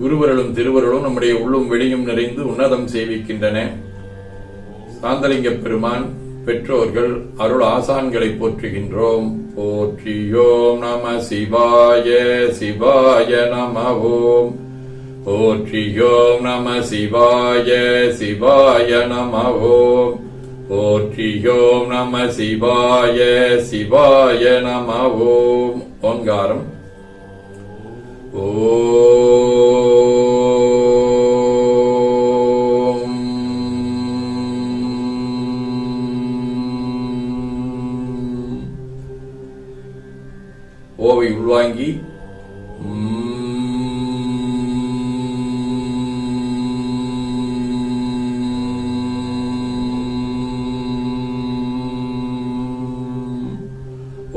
குருவர்களும் திருவருளும் நம்முடைய உள்ளும் வெளியும் நிறைந்து உன்னதம் சேவிக்கின்றன. சாந்தலிங்க பெருமான் பெற்றோர்கள் அருள் ஆசான்களை போற்றுகின்றோம். போற்றியோம் நம சிவாய சிவாய நம ஓம் போற்றியோம் நம சிவாய சிவாய நம ஓம் போற்றியோம் நம சிவாய சிவாய நம ஓம் ஓங்காரம். ஓ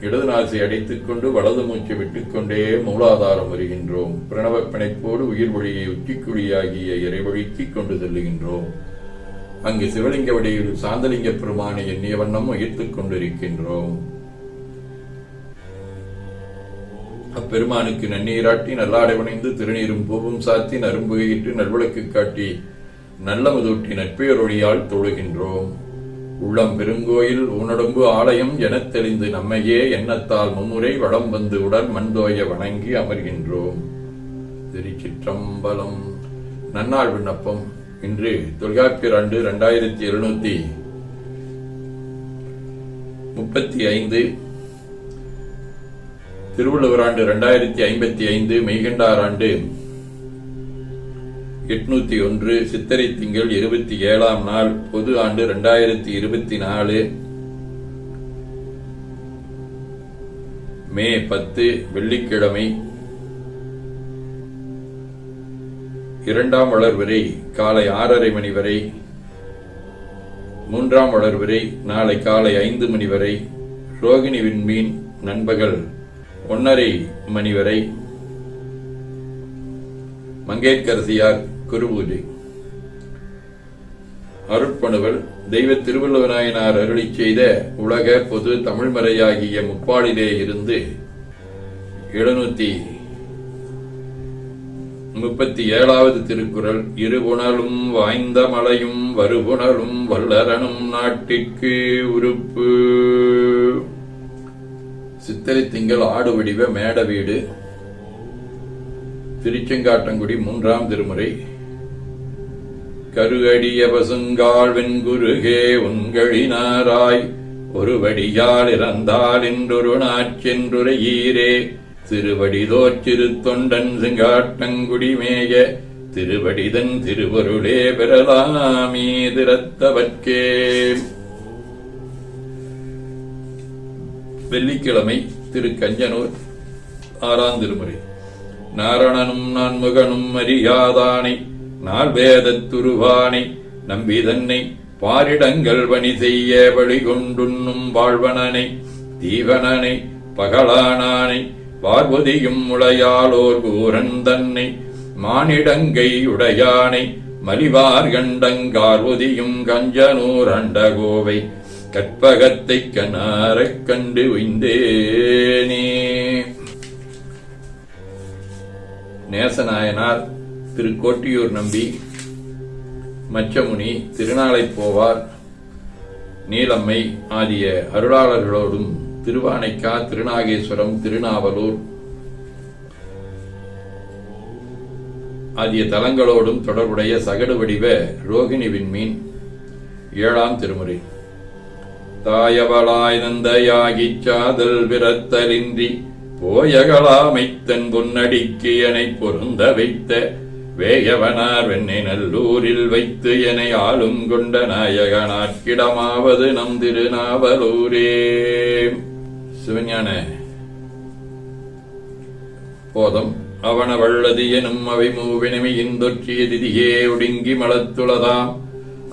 இடது நாசி அடைத்துக்கொண்டு வலது மூச்சை விட்டுக்கொண்டே மூலாதாரம் வருகின்றோம். பிரணவ பிணைப்போடு உயிர் வழியை உச்சிக்குழியாகிய இறைவழுக்கிக் கொண்டு செல்லுகின்றோம். அங்கு சிவலிங்க வடிவில் சாந்தலிங்க பெருமானை எண்ணிய வண்ணம் உயிர்த்துக் கொண்டிருக்கின்றோம். அப்பெருமானுக்கு நன்னீராட்டி நல்லாடை உணைந்து திருநீரும் பூவும் சாத்தி நரும்புகையிட்டு நல்விளக்கு காட்டி நல்ல முதூட்டி நட்பெயரொழியால் தொழுகின்றோம். உள்ளம் பெருங்கோயில் ஊனடம்பு ஆலயம் எனத் தெளிந்து நம்மையே எண்ணத்தால் மும்முறை வடம் வந்து உடன் மண்தோய வணங்கி அமர்கின்றோம். திருச்சிற்றம்பலம். நன்னாள் விண்ணப்பம். இன்று தொல்காப்பியர் ஆண்டு இரண்டாயிரத்தி எழுநூத்தி முப்பத்தி ஐந்து. திருவள்ளுவர் ஆண்டு இரண்டாயிரத்தி ஐம்பத்தி ஐந்து மெய்கண்டார் ஆண்டு எட்நூத்தி ஒன்று சித்திரை திங்கள் இருபத்தி ஏழாம் நாள் பொது ஆண்டு இரண்டாயிரத்தி இருபத்தி நாலு. மே பத்து வெள்ளிக்கிழமை. இரண்டாம் வளர் வரை காலை ஆறரை மணி வரை. மூன்றாம் வளர் வரை நாளை காலை ஐந்து மணி வரை. ரோகிணி விண்மீன் நண்பகல் ஒன்னரை மணி வரை. மங்கேற்கரசியார் குருபூஜை. அருட்பணுவல் தெய்வ திருவள்ளுவநாயனார் அருளி செய்த உலக பொது தமிழ்மறையாகிய முப்பாடிலே இருந்து எழுநூத்தி முப்பத்தி ஏழாவது திருக்குறள் இருபுணலும் வாய்ந்த மலையும் வருபுணலும் வல்லரனும் நாட்டிற்கு உறுப்பு. சித்திரை திங்கள் ஆடு வடிவ மேட வீடு திருச்செங்காட்டங்குடி மூன்றாம் திருமுறை. கருகடிய பசுங்கால் வெண்குருகே உங்களினாராய் ஒருவடியால் இறந்தால் என்றொரு நாச்சென்றுரையீரே திருவடிதோற் சிறு தொண்டன் செங்காட்டங்குடி திருவடிதன் திருவருளே பெறலாமே திறத்தவர்க்கே. வெள்ளிக்கிழமை திரு கஞ்சனூர் ஆறாம் திருமுறை. நாரணனும் நான்முகனும் அறியாதானை நாள் வேதத்துருவானை நம்பி நம்பிதன்னை பாரிடங்கள் பணி செய்ய வழிகொண்டுண்ணும் வாழ்வனனை தீவனனை பகலானானை பார்வதியும் முளையாளோர் கூரன் தன்னை மானிடங்கை உடையானை மலிவார் கண்டங்கார்வதியும் கஞ்சனூர் அண்டகோவை கற்பகத்தைக் கனாரக் கண்டு உய்ந்தேனே. நேசநாயனார் திரு கோட்டியூர் நம்பி மச்சமுனி திருநாளை போவார் நீலம்மை ஆகிய அருளாளர்களோடும் திருவானைக்கா திருநாகேஸ்வரம் திருநாவலூர் ஆகிய தலங்களோடும் தொடர்புடைய சகடு வடிவ ரோகிணி விண்மீன் ஏழாம் திருமுறை. தாயவளாய் நந்தையாகி சாதல் விரத்தலின்றி போயகளாமைத்தன் பொன்னடிக்கு எனை பொருந்த வைத்த வேயவனார் வெண்ணை நல்லூரில் வைத்து என ஆளும் கொண்ட நாயகனாட்கிடமாவது நம் திருநாவலூரே. சிவஞான. போதம் அவன வள்ளதி எனும் அவை மூவினமையின் தொற்றிய திதியே ஒடுங்கி மலத்துளதாம்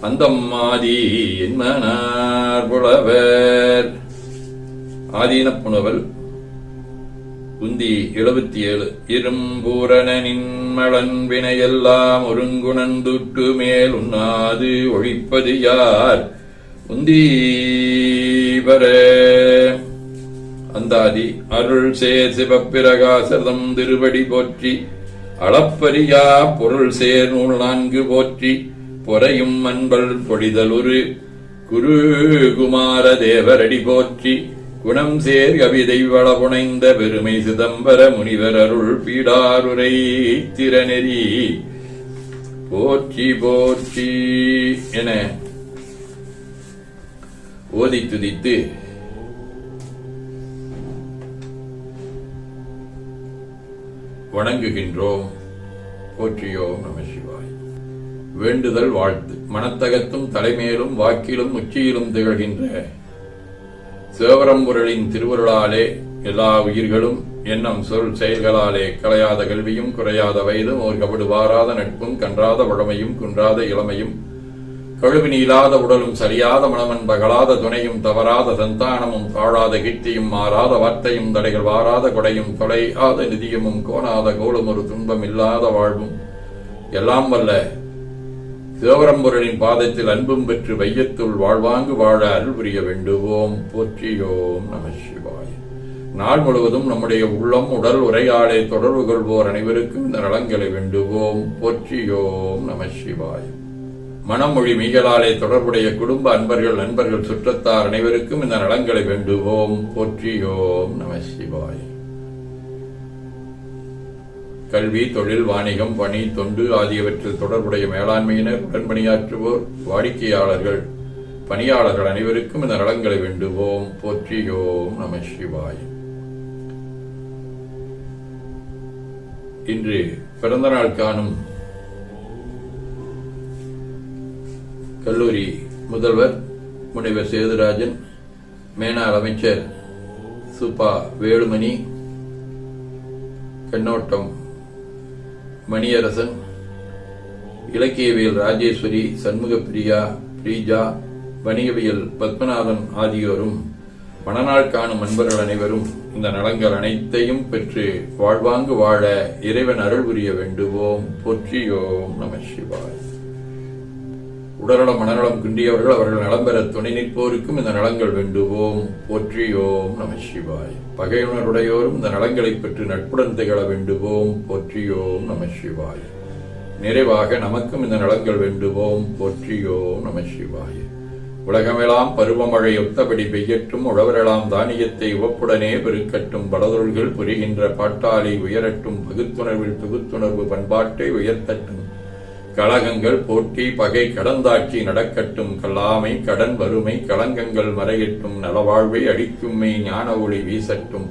அந்தம்மாதி என்மனார் புலவர். ஆதீன புனவல் உந்தி எழுபத்தி ஏழு இரும்பூரணனின் மலன் வினையெல்லாம் ஒருங்குணந்துட்டு மேல் உண்ணாது ஒழிப்பது யார்? உந்தீவர அந்தாதி அருள் சேர் சிவப்பிரகாசதம் திருவடி போற்றி அளப்பரியா பொருள் சேர் நூல் நான்கு போற்றி பொறையும் அன்பல் பொழிதலுரு குரு குமார தேவரடி போற்றி குணம் சேர் கவிதை வளபுனைந்த பெருமை சிதம்பர முனிவர் அருள் பீடாருரை திறநெறி. போற்றி போற்றி என ஓதி துதித்து வணங்குகின்றோம். போற்றியோம் நம சிவாய். வேண்டுதல் வாழ்த்து. மனத்தகத்தும் தலைமேலும் வாக்கிலும் உச்சியிலும் திகழ்கின்ற சிவபரம்பொருளின் திருவருளாலே எல்லா உயிர்களும் எண்ணம் சொல் செயல்களாலே கலையாத கல்வியும் குறையாத வயதும் ஒரு கபடு வாராத நட்பும் கன்றாத வழமையும் குன்றாத இளமையும். கழுவி நீளாத உடலும் சரியாத மனமன் பகலாத துணையும் தவறாத சந்தானமும் தாழாத கீர்த்தியும் மாறாத வார்த்தையும் தடைகள் வாராத கொடையும் தொலையாத நிதியமும் கோணாத கோலும் ஒரு துன்பம் இல்லாத வாழ்வும். எல்லாம் வல்ல சிதம்பரனின் பாதத்தில் அன்பும் பெற்று வையத்துள் வாழ்வாங்கு வாழ அருள் புரிய வேண்டுவோம். போற்றியோம் நம சிவாய். நாள் முழுவதும் நம்முடைய உள்ளம் உடல் உரையாடை தொடர்பு கொள்வோர் அனைவருக்கும் இந்த நலங்களை வேண்டுவோம். போற்றியோம் நம சிவாய். மனமொழி மீகலாலே தொடர்புடைய குடும்ப அன்பர்கள் நண்பர்கள் சுற்றத்தார் அனைவருக்கும் இந்த நலங்களை வேண்டுவோம். போற்றியோம் நம சிவாய். கல்வி தொழில் வாணிகம் பணி தொண்டு ஆகியவற்றில் தொடர்புடைய மேலாண்மையினர் உடன்பணியாற்றுவோர் வாடிக்கையாளர்கள் பணியாளர்கள் அனைவருக்கும் இந்த நலங்களை வேண்டுவோம். போற்றியோம் நம சிவாய். இன்று பிறந்தநாள் காணும் கல்லூரி முதல்வர் முனைவர் சேதுராஜன் மேனாள் அமைச்சர் சுபா வேலுமணி கண்ணோட்டம் மணியரசன் இலக்கியவியல் ராஜேஸ்வரி சண்முகப்பிரியா பிரீஜா வணிகவியல் பத்மநாதன் ஆகியோரும் மணநாள் காணும் அன்பர்கள் அனைவரும் இந்த நலங்கள் அனைத்தையும் பெற்று வாழ்வாங்கு வாழ இறைவன் அருள் புரிய வேண்டுவோம். பொற்றியோம் நம சிவாய். உடல்நலம் மனநலம் குன்றியவர்கள் அவர்கள் நலம் பெற துணை நிற்போருக்கும் இந்த நலங்கள் வேண்டுவோம். போற்றியோம் நம சிவாய். பகையுணருடையோரும் இந்த நலங்களைப் பெற்று நட்புடன் திகழ வேண்டுவோம். போற்றியோம் நம சிவாய். நிறைவாக நமக்கும் இந்த நலங்கள் வேண்டுவோம். போற்றியோம் நம சிவாய். உலகமெல்லாம் பருவமழை ஒத்தபடி பெய்யட்டும். உழவரெல்லாம் தானியத்தை உவப்புடனே பெருக்கட்டும். பலதொருள்கள் புரிகின்ற பாட்டாளி உயரட்டும். பகுத்துணர்வில் தொகுத்துணர்வு பண்பாட்டை உயர்த்தட்டும். கழகங்கள் போட்டி பகை கடந்தாட்சி நடக்கட்டும். கல்லாமை கடன் வறுமை களங்கங்கள் மறையட்டும். நலவாழ்வை அடிக்கும்மை ஞான ஒளி வீசட்டும்.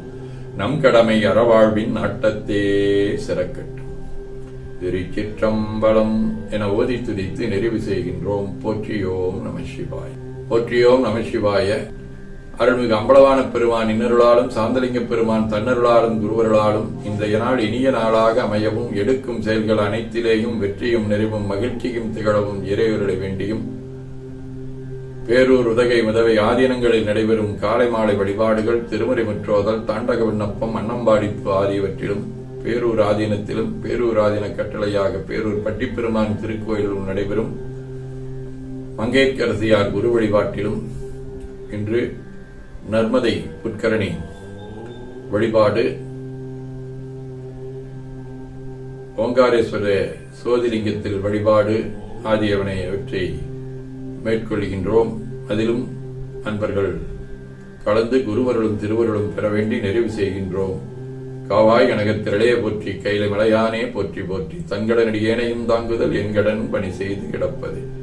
நம் கடமை அறவாழ்வின் நாட்டத்தே சிறக்கட்டும். திருச்சிற்றம்பலம் என ஓதி துதித்து நிறைவு செய்கின்றோம். போற்றியோம் நம சிவாய். போற்றியோம் நம சிவாய. அருள்மிகு அம்பலவான பெருமான் இன்னருளாலும் சாந்தலிங்க பெருமான் தன்னருளாலும் குருவருளாலும் இன்றைய நாள் இனிய நாளாக அமையவும் எடுக்கும் செயல்கள் அனைத்திலேயும் வெற்றியும் நிறைவும் மகிழ்ச்சியும் திகழவும் இறைவர்களை வேண்டியும். பேரூர் உதகை முதவை ஆதீனங்களில் நடைபெறும் காலை மாலை வழிபாடுகள் திருமுறை முற்றோதல் தாண்டக விண்ணப்பம் அன்னம்பாடிப்பு ஆகியவற்றிலும் பேரூர் ஆதீனத்திலும் பேரூர் ஆதீன கட்டளையாக பேரூர் பட்டிப்பெருமான் திருக்கோயிலும் நடைபெறும். மங்கேற்கரசியார் குரு வழிபாட்டிலும் இன்று நர்மதை புட்கரணி வழிபாடு. ஓங்காரேஸ்வர சோதிலிங்கத்தில் வழிபாடு ஆகியவனையவற்றை மேற்கொள்கின்றோம். அதிலும் அன்பர்கள் கலந்து குருவர்களும் திருவர்களும் பெற வேண்டி நிறைவு செய்கின்றோம். காவாய் கனகத்திரளே போற்றி கையில மலையானே போற்றி. போற்றி தங்கடனடியேனையும் தாங்குதல் என்கடன் பணி செய்து கிடப்பது.